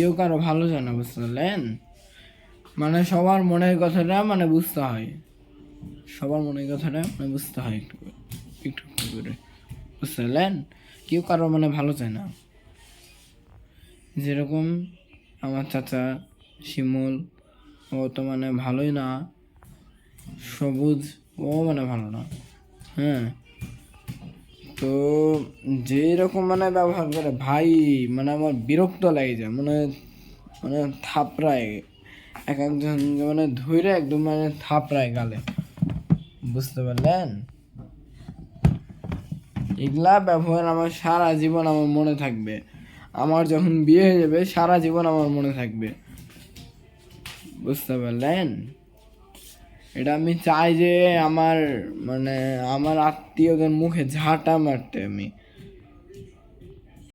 কেউ কারও ভালো চায় না, বুঝতে পারলেন মানে সবার মনের কথাটা মানে বুঝতে হয়। সবার মনের কথাটা মানে বুঝতে হয় একটু একটু করে বুঝতে পারলেন কেউ কারও মানে ভালো চায় না। যেরকম আমার চাচা শিমুল, ও তো মানে ভালোই না। সবুজ, ও মানে ভালো না। হ্যাঁ? তো যেই রকম মানে ব্যবহার করে, ভাই মানে আমার বিরক্ত লাগে যায় মানে মানে থাপড়ায়, এক একজন মানে ধৈরে একদম মানে থাপড়ায় গালে। বুঝতে পারলেন? এগুলা ব্যবহার আমার সারা জীবন আমার মনে থাকবে। আমার যখন বিয়ে হয়ে যাবে, সারা জীবন আমার মনে থাকবে। বুঝতে পারলেন? এটা আমি চাই যে আমার মানে আমার আত্মীয়দের মুখে ঝাঁটা মারতে আমি।